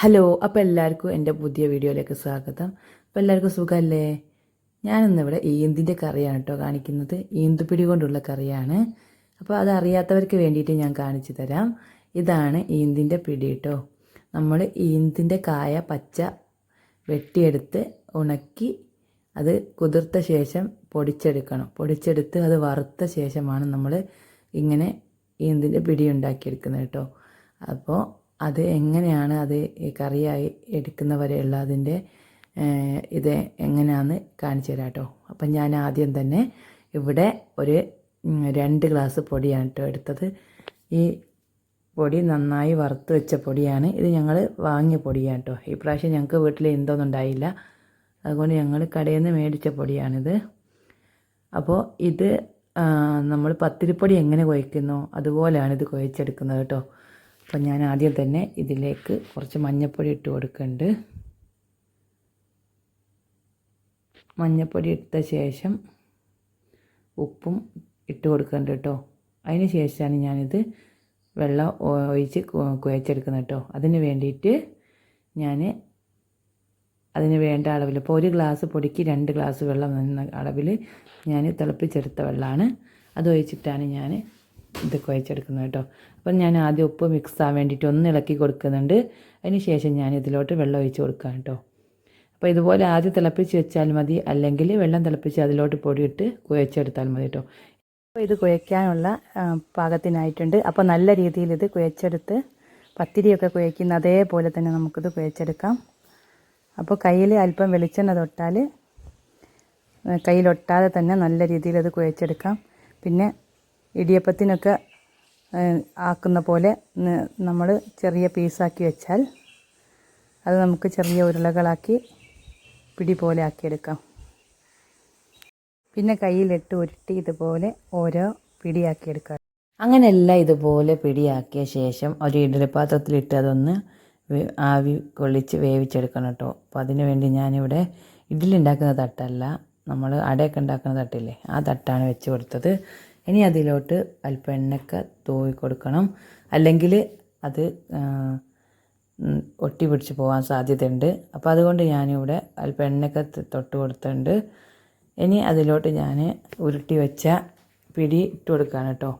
Hello അപ്പോൾ എല്ലാവർക്കും എന്റെ പുതിയ വീഡിയോയിലേക്ക് സ്വാഗതം. അപ്പോൾ എല്ലാവർക്കും സുഖമല്ലേ ഞാനിന്നിവിടെ ഈന്തിന്റെ കറിയാണ് കേട്ടോ കാണിക്കുന്നത്. ഈന്തുപിടി കൊണ്ടുള്ള കറിയാണ്. അപ്പോൾ അത് അറിയാത്തവർക്ക് വേണ്ടിയിട്ട് ഞാൻ കാണിച്ചു തരാം. ഇതാണ് ഈന്തിന്റെ പിടി കേട്ടോ. നമ്മൾ ഈന്തിന്റെ കായ പച്ച വെട്ടിയെടുത്ത് ഉണക്കി അത് കുതിർത്ത ശേഷം പൊടിച്ചെടുക്കണം. പൊടിച്ചെടുത്ത് അത് വറുത്ത ശേഷമാണ് നമ്മൾ ഇങ്ങനെ ഈന്തിന്റെ പിടി ഉണ്ടാക്കിയെടുക്കുന്നത് കേട്ടോ. അപ്പോൾ അത് എങ്ങനെയാണ് അത് കറിയായി എടുക്കുന്നവരെയുള്ള അതിന്റെ ഇത് എങ്ങനെയാണെന്ന് കാണിച്ചു തരാം കേട്ടോ. അപ്പം ഞാൻ ആദ്യം തന്നെ ഇവിടെ ഒരു രണ്ട് ഗ്ലാസ് പൊടിയാണ് കേട്ടോ എടുത്തത്. ഈ പൊടി നന്നായി വറുത്ത് വെച്ച പൊടിയാണ്. ഇത് ഞങ്ങൾ വാങ്ങിയ പൊടിയാണ് കേട്ടോ. ഈ പ്രാവശ്യം ഞങ്ങൾക്ക് വീട്ടിൽ എന്തൊന്നും ഉണ്ടായില്ല. അതുകൊണ്ട് ഞങ്ങൾ കടയിൽ നിന്ന് മേടിച്ച പൊടിയാണിത്. അപ്പോൾ ഇത് നമ്മൾ പത്തിരിപ്പൊടി എങ്ങനെ കുഴക്കുന്നു അതുപോലെയാണ് ഇത് കുഴച്ചെടുക്കുന്നത് കേട്ടോ. അപ്പം ഞാൻ ആദ്യം തന്നെ ഇതിലേക്ക് കുറച്ച് മഞ്ഞപ്പൊടി ഇട്ട് കൊടുക്കുന്നുണ്ട് മഞ്ഞപ്പൊടി ഇട്ട ശേഷം ഉപ്പും ഇട്ട് കൊടുക്കുന്നുണ്ട് കേട്ടോ അതിന് ശേഷമാണ് ഞാനിത് വെള്ളം ഒഴിച്ച് കുഴച്ചെടുക്കുന്നത് കേട്ടോ അതിന് വേണ്ടിയിട്ട് ഞാൻ അതിന് വേണ്ട അളവിൽ ഇപ്പോൾ ഒരു ഗ്ലാസ് പൊടിക്ക് രണ്ട് ഗ്ലാസ് വെള്ളം എന്ന അളവിൽ ഞാൻ തിളപ്പിച്ചെടുത്ത വെള്ളമാണ് അത് ഒഴിച്ചിട്ടാണ് ഞാൻ ഇത് കുഴച്ചെടുക്കുന്നത് കേട്ടോ. അപ്പം ഞാൻ ആദ്യം ഉപ്പ് മിക്സ് ആവാൻ വേണ്ടിയിട്ട് ഒന്ന് ഇളക്കി കൊടുക്കുന്നുണ്ട്. അതിന് ശേഷം ഞാൻ ഇതിലോട്ട് വെള്ളം ഒഴിച്ച് കൊടുക്കാം കേട്ടോ. അപ്പോൾ ഇതുപോലെ ആദ്യം തിളപ്പിച്ച് വെച്ചാൽ മതി. അല്ലെങ്കിൽ വെള്ളം തിളപ്പിച്ച് അതിലോട്ട് പൊടിയിട്ട് കുഴച്ചെടുത്താൽ മതി കേട്ടോ. അപ്പോൾ ഇത് കുഴയ്ക്കാനുള്ള പാകത്തിനായിട്ടുണ്ട്. അപ്പോൾ നല്ല രീതിയിൽ ഇത് കുഴച്ചെടുത്ത് പത്തിരിയൊക്കെ കുഴയ്ക്കുന്ന അതേപോലെ തന്നെ നമുക്കിത് കുഴച്ചെടുക്കാം. അപ്പോൾ കയ്യിൽ അല്പം വെളിച്ചെണ്ണ തൊട്ടാൽ കയ്യിലൊട്ടാതെ തന്നെ നല്ല രീതിയിൽ അത് കുഴച്ചെടുക്കാം. പിന്നെ ഇടിയപ്പത്തിനൊക്കെ ആക്കുന്ന പോലെ നമ്മൾ ചെറിയ പീസാക്കി വെച്ചാൽ അത് നമുക്ക് ചെറിയ ഉരുളകളാക്കി പിടി പോലെ ആക്കിയെടുക്കാം. പിന്നെ കയ്യിലിട്ട് ഉരുട്ടി ഇതുപോലെ ഓരോ പിടിയാക്കിയെടുക്കാം. അങ്ങനെയെല്ലാം ഇതുപോലെ പിടിയാക്കിയ ശേഷം ഒരു ഇഡലിപ്പാത്രത്തിലിട്ട് അതൊന്ന് ആവി കൊള്ളിച്ച് വേവിച്ചെടുക്കണം കേട്ടോ. അപ്പോൾ അതിന് വേണ്ടി ഞാനിവിടെ ഇഡ്ഡലി ഉണ്ടാക്കുന്ന തട്ടല്ല നമ്മൾ അടയൊക്കെ ഉണ്ടാക്കുന്ന തട്ടില്ലേ ആ തട്ടാണ് വെച്ച് കൊടുത്തത്. ഇനി അതിലോട്ട് അല്പം എണ്ണക്ക തൂവി കൊടുക്കണം. അല്ലെങ്കിൽ അത് ഒട്ടി പിടിച്ച് പോകാൻ സാധ്യതയുണ്ട്. അപ്പോൾ അതുകൊണ്ട് ഞാനിവിടെ അല്പം എണ്ണക്ക തൊട്ട് കൊടുത്തിട്ടുണ്ട്. ഇനി അതിലോട്ട് ഞാൻ ഉരുട്ടി വെച്ച പിടി ഇട്ട് കൊടുക്കുകയാണ് കേട്ടോ.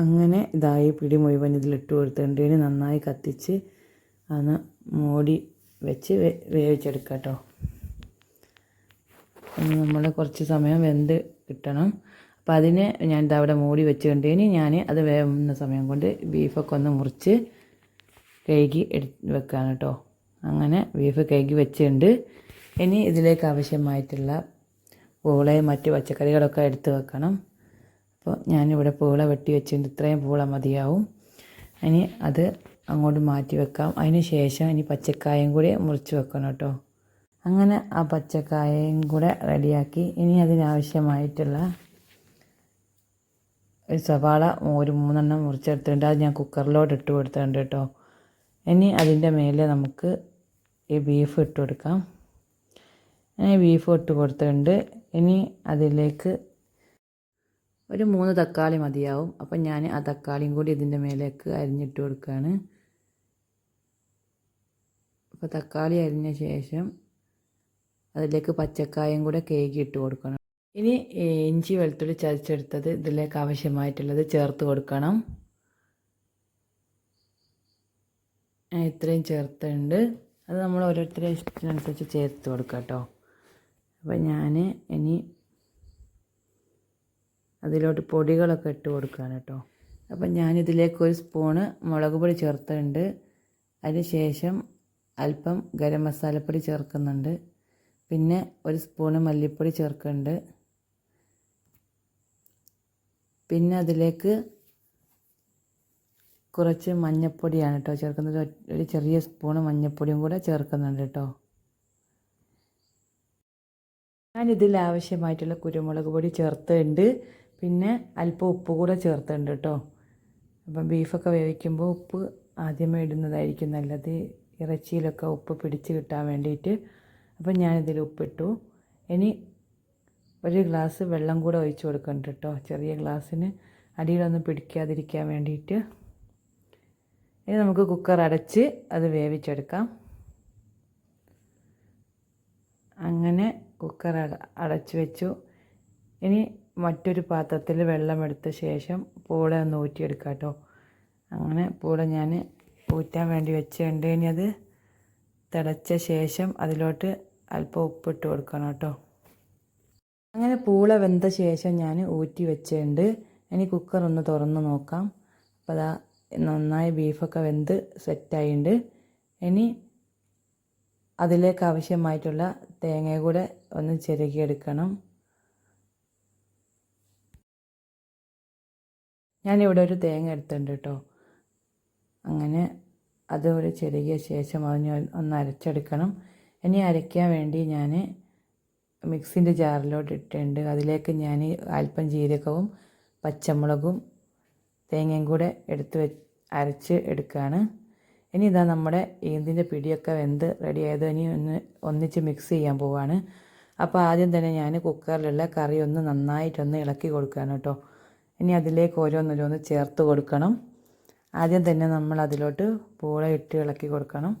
അങ്ങനെ ഇതായി പിടി മുഴുവൻ ഇതിലിട്ട് കൊടുത്തിട്ടുണ്ട്. ഇനി നന്നായി കത്തിച്ച് അന്ന് മൂടി വെച്ച് വേവിച്ചെടുക്കാം കേട്ടോ നമ്മൾ കുറച്ച് സമയം വെന്ത് കിട്ടണം. അപ്പോൾ അതിന് ഞാൻ ഇത് അവിടെ മൂടി വെച്ചുകൊണ്ട് ഇനി ഞാൻ അത് വേവുന്ന സമയം കൊണ്ട് ബീഫൊക്കെ ഒന്ന് മുറിച്ച് കഴുകി എടു വെക്കുകയാണ് കേട്ടോ. അങ്ങനെ ബീഫ് കഴുകി വെച്ചിട്ടുണ്ട്. ഇനി ഇതിലേക്ക് ആവശ്യമായിട്ടുള്ള പൂളയും മറ്റ് പച്ചക്കറികളൊക്കെ എടുത്ത് വെക്കണം. അപ്പോൾ ഞാനിവിടെ പൂള വെട്ടി വെച്ചിട്ടുണ്ട്. ഇത്രയും പൂള മതിയാവും. ഇനി അത് അങ്ങോട്ട് മാറ്റി വെക്കാം. അതിന് ശേഷം ഇനി പച്ചക്കായും കൂടി മുറിച്ച് വെക്കണം കേട്ടോ. അങ്ങനെ ആ പച്ചക്കായയും കൂടെ റെഡിയാക്കി. ഇനി അതിനാവശ്യമായിട്ടുള്ള ഒരു സവാള ഒരു മൂന്നെണ്ണം മുറിച്ചെടുത്തിട്ടുണ്ട്. അത് ഞാൻ കുക്കറിലോട്ട് ഇട്ട് കൊടുത്തിട്ടുണ്ട് കേട്ടോ. ഇനി അതിന്റെ മേലെ നമുക്ക് ഈ ബീഫ് ഇട്ട് കൊടുക്കാം. ഇനി ബീഫ് ഇട്ട് കൊടുത്തിട്ടുണ്ട്. ഇനി അതിലേക്ക് ഒരു മൂന്ന് തക്കാളി മതിയാവും. അപ്പം ഞാൻ ആ തക്കാളിയും കൂടി ഇതിന്റെ മേലേക്ക് അരിഞ്ഞിട്ട് കൊടുക്കുകയാണ്. അപ്പോൾ തക്കാളി അരിഞ്ഞ ശേഷം അതിലേക്ക് പച്ചക്കായും കൂടെ കേക്ക് ഇട്ട് കൊടുക്കണം. ഇനി ഇഞ്ചി വെളുത്തുള്ളി ചതച്ചെടുത്തത് ഇതിലേക്ക് ആവശ്യമായിട്ടുള്ളത് ചേർത്ത് കൊടുക്കണം. ഇത്രയും ചേർത്തുണ്ട് അത് നമ്മൾ ഓരോരുത്തരുടെ ഇഷ്ടത്തിനനുസരിച്ച് ചേർത്ത് കൊടുക്കാം കേട്ടോ. അപ്പോൾ ഞാൻ ഇനി അതിലോട്ട് പൊടികളൊക്കെ ഇട്ട് കൊടുക്കുകയാണ് കേട്ടോ. അപ്പം ഞാനിതിലേക്ക് ഒരു സ്പൂണ് മുളക് പൊടി ചേർത്തിട്ടുണ്ട്. അതിന് ശേഷം അല്പം ഗരം മസാലപ്പൊടി ചേർക്കുന്നുണ്ട്. പിന്നെ ഒരു സ്പൂണ് മല്ലിപ്പൊടി ചേർക്കുന്നുണ്ട്. പിന്നെ അതിലേക്ക് കുറച്ച് മഞ്ഞൾപ്പൊടിയാണ് കേട്ടോ ചേർക്കുന്നത്. ഒരു- ചെറിയ സ്പൂണ് മഞ്ഞൾപ്പൊടിയും കൂടെ ചേർക്കുന്നുണ്ട് കേട്ടോ. ഞാൻ ഇതിൽ ആവശ്യമായിട്ടുള്ള കുരുമുളക് പൊടി ചേർത്തുണ്ട് പിന്നെ അല്പം ഉപ്പ് കൂടെ ചേർത്തുണ്ട് കേട്ടോ. അപ്പം ബീഫൊക്കെ വേവിക്കുമ്പോൾ ഉപ്പ് ആദ്യമേ ഇടുന്നതായിരിക്കും നല്ലത്. ഇറച്ചിയിലൊക്കെ ഉപ്പ് പിടിച്ച് കിട്ടാൻ വേണ്ടിയിട്ട് അപ്പം ഞാനിതിൽ ഉപ്പിട്ടു. ഇനി ഒരു ഗ്ലാസ് വെള്ളം കൂടെ ഒഴിച്ച് കൊടുക്കുന്നുണ്ട് കേട്ടോ. ചെറിയ ഗ്ലാസ്സിന് അടിയിലൊന്നും പിടിക്കാതിരിക്കാൻ വേണ്ടിയിട്ട്. ഇനി നമുക്ക് കുക്കർ അടച്ച് അത് വേവിച്ചെടുക്കാം. അങ്ങനെ കുക്കർ അടച്ച് വെച്ചു. ഇനി മറ്റൊരു പാത്രത്തിൽ വെള്ളമെടുത്ത ശേഷം പൂള ഒന്ന് ഊറ്റിയെടുക്കാം കേട്ടോ. അങ്ങനെ പൂള ഞാൻ ഊറ്റാൻ വേണ്ടി വെച്ചിട്ടുണ്ട് ഇനി അത് തിളച്ച ശേഷം അതിലോട്ട് അല്പം ഉപ്പിട്ട് കൊടുക്കണം കേട്ടോ. അങ്ങനെ പൂള വെന്ത ശേഷം ഞാൻ ഊറ്റി വെച്ചിട്ടുണ്ട്. ഇനി കുക്കർ ഒന്ന് തുറന്ന് നോക്കാം. അപ്പോൾ അതാ നന്നായി ബീഫൊക്കെ വെന്ത് സെറ്റായിട്ടുണ്ട് ഇനി അതിലേക്ക് ആവശ്യമായിട്ടുള്ള തേങ്ങ കൂടെ ഒന്ന് ചിരകിയെടുക്കണം. ഞാനിവിടെ ഒരു തേങ്ങ എടുത്തിട്ടുണ്ട് കേട്ടോ. അങ്ങനെ അതുകൂടെ ചെരുകിയ ശേഷം അതിന് ഒന്ന് അരച്ചെടുക്കണം. ഇനി അരയ്ക്കാൻ വേണ്ടി ഞാൻ മിക്സിന്റെ ജാറിലോട്ട് ഇട്ടിട്ടുണ്ട്. അതിലേക്ക് ഞാൻ അല്പം ജീരകവും പച്ചമുളകും തേങ്ങയും കൂടെ എടുത്ത് വെ അരച്ച് എടുക്കുകയാണ്. ഇനി ഇതാ നമ്മുടെ ഈന്തിന്റെ പിടിയൊക്കെ വെന്ത് റെഡി ആയത്. ഇനി ഒന്ന് ഒന്നിച്ച് മിക്സ് ചെയ്യാൻ പോവാണ്. അപ്പോൾ ആദ്യം തന്നെ ഞാൻ കുക്കറിലുള്ള കറി ഒന്ന് നന്നായിട്ടൊന്ന് ഇളക്കി കൊടുക്കുകയാണ് കേട്ടോ. ഇനി അതിലേക്ക് ഓരോന്നോരോന്ന് ചേർത്ത് കൊടുക്കണം. ആദ്യം തന്നെ നമ്മൾ അതിലോട്ട് പൂള ഇട്ട് ഇളക്കി കൊടുക്കണം.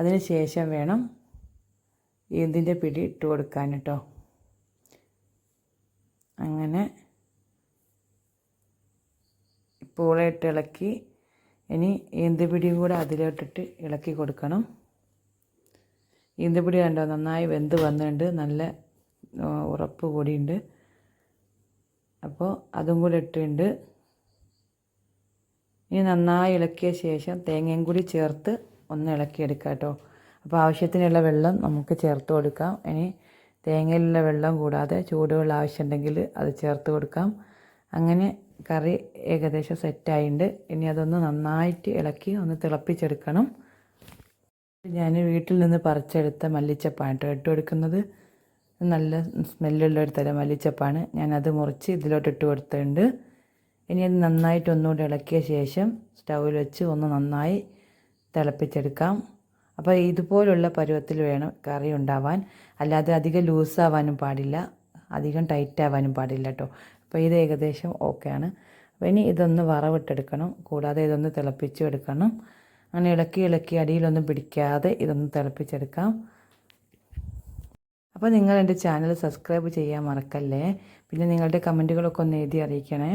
അതിന് ശേഷം വേണം ഈന്തിന്റെ പിടി ഇട്ട് കൊടുക്കാൻ കേട്ടോ അങ്ങനെ പൂള ഇട്ട് ഇളക്കി ഇനി ഈന്തപ്പിടിയും കൂടെ അതിലോട്ടിട്ട് ഇളക്കി കൊടുക്കണം. ഈന്തപ്പിടി കണ്ടോ? നന്നായി വെന്ത് വന്നിട്ടുണ്ട്. നല്ല ഉറപ്പ് കൂടിയുണ്ട്. അപ്പോൾ അതും കൂടെ ഇട്ടിട്ടുണ്ട്. ഇനി നന്നായി ഇളക്കിയ ശേഷം തേങ്ങയും കൂടി ചേർത്ത് ഒന്ന് ഇളക്കിയെടുക്കുക കേട്ടോ. അപ്പോൾ ആവശ്യത്തിനുള്ള വെള്ളം നമുക്ക് ചേർത്ത് കൊടുക്കാം. ഇനി തേങ്ങയിലുള്ള വെള്ളം കൂടാതെ ചൂടുവെള്ളം ആവശ്യമുണ്ടെങ്കിൽ അത് ചേർത്ത് കൊടുക്കാം. അങ്ങനെ കറി ഏകദേശം സെറ്റായിട്ടുണ്ട് ഇനി അതൊന്ന് നന്നായിട്ട് ഇളക്കി ഒന്ന് തിളപ്പിച്ചെടുക്കണം. ഞാൻ വീട്ടിൽ നിന്ന് പറിച്ചെടുത്ത മല്ലിച്ചപ്പാണ് കേട്ടോ ഇട്ട് കൊടുക്കുന്നത്. നല്ല സ്മെല്ലുള്ള ഒരു തരം മല്ലിച്ചപ്പാണ്. ഞാനത് മുറിച്ച് ഇതിലോട്ട് ഇട്ട് കൊടുത്തിട്ടുണ്ട്. ഇനി അത് നന്നായിട്ട് ഒന്നുകൂടെ ഇളക്കിയ ശേഷം സ്റ്റൗവിൽ വെച്ച് ഒന്ന് നന്നായി തിളപ്പിച്ചെടുക്കാം. അപ്പോൾ ഇതുപോലുള്ള പരുവത്തിൽ വേണം കറി ഉണ്ടാവാൻ. അല്ലാതെ അധികം ലൂസാവാനും പാടില്ല. അധികം ടൈറ്റ് ആവാനും പാടില്ല കേട്ടോ. അപ്പോൾ ഇത് ഏകദേശം ഓക്കെയാണ്. അപ്പോൾ ഇനി ഇതൊന്ന് വറവിട്ടെടുക്കണം. കൂടാതെ ഇതൊന്ന് തിളപ്പിച്ചും എടുക്കണം. അങ്ങനെ ഇളക്കി ഇളക്കി അടിയിലൊന്നും പിടിക്കാതെ ഇതൊന്ന് തിളപ്പിച്ചെടുക്കാം. അപ്പോൾ നിങ്ങൾ എന്റെ ചാനൽ സബ്സ്ക്രൈബ് ചെയ്യാൻ മറക്കല്ലേ? പിന്നെ നിങ്ങളുടെ കമന്റുകളൊക്കെ ഒന്ന് എഴുതി അറിയിക്കണേ.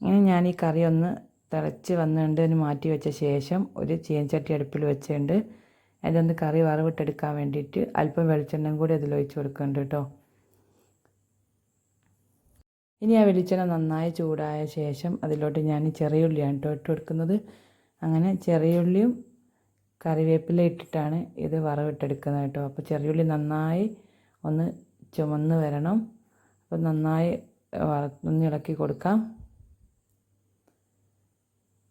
ഇങ്ങനെ ഞാൻ ഈ കറി ഒന്ന് തിളച്ച് വന്നുകൊണ്ട് അതിന് മാറ്റി വെച്ച ശേഷം ഒരു ചീനച്ചട്ടി അടുപ്പിൽ വെച്ചുകൊണ്ട് അതിലൊന്ന് കറി വറവിട്ടെടുക്കാൻ വേണ്ടിയിട്ട് അല്പം വെളിച്ചെണ്ണയും കൂടി അതിലൊഴിച്ച് കൊടുക്കുന്നുണ്ട് കേട്ടോ. ഇനി ആ വെളിച്ചെണ്ണ നന്നായി ചൂടായ ശേഷം അതിലോട്ട് ഞാൻ ചെറിയുള്ളിയാണ് കേട്ടോ ഇട്ട് കൊടുക്കുന്നത്. അങ്ങനെ ചെറിയുള്ളിയും കറിവേപ്പില ഇട്ടിട്ടാണ് ഇത് വറവിട്ടെടുക്കുന്നത് കേട്ടോ. അപ്പോൾ ചെറിയുള്ളി നന്നായി ഒന്ന് ചുമന്ന് വരണം. അപ്പോൾ നന്നായി ഒന്ന് ഇളക്കി കൊടുക്കാം.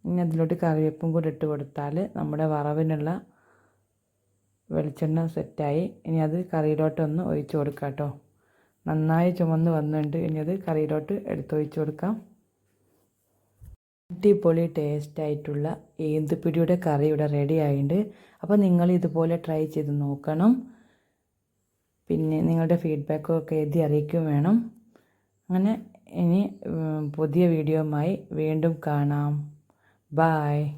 ഇനി അതിലോട്ട് കറിവേപ്പും കൂടി ഇട്ട് കൊടുത്താൽ നമ്മുടെ വറവിനുള്ള വെളിച്ചെണ്ണ സെറ്റായി. ഇനി അത് കറിയിലോട്ടൊന്ന് ഒഴിച്ചു കൊടുക്കാം കേട്ടോ. നന്നായി ചുമന്ന് വന്നിട്ടുണ്ട്. ഇനി അത് കറിയിലോട്ട് എടുത്തൊഴിച്ച് കൊടുക്കാം. അടിപൊളി ടേസ്റ്റ് ആയിട്ടുള്ള ഏന്തുപിടിയുടെ കറി ഇവിടെ റെഡി ആയിട്ടുണ്ട് അപ്പോൾ നിങ്ങൾ ഇതുപോലെ ട്രൈ ചെയ്ത് നോക്കണം. പിന്നെ നിങ്ങളുടെ ഫീഡ്ബാക്കൊക്കെ എഴുതി അറിയിക്കും വേണം. അങ്ങനെ ഇനി പുതിയ വീഡിയോയുമായി വീണ്ടും കാണാം. Bye.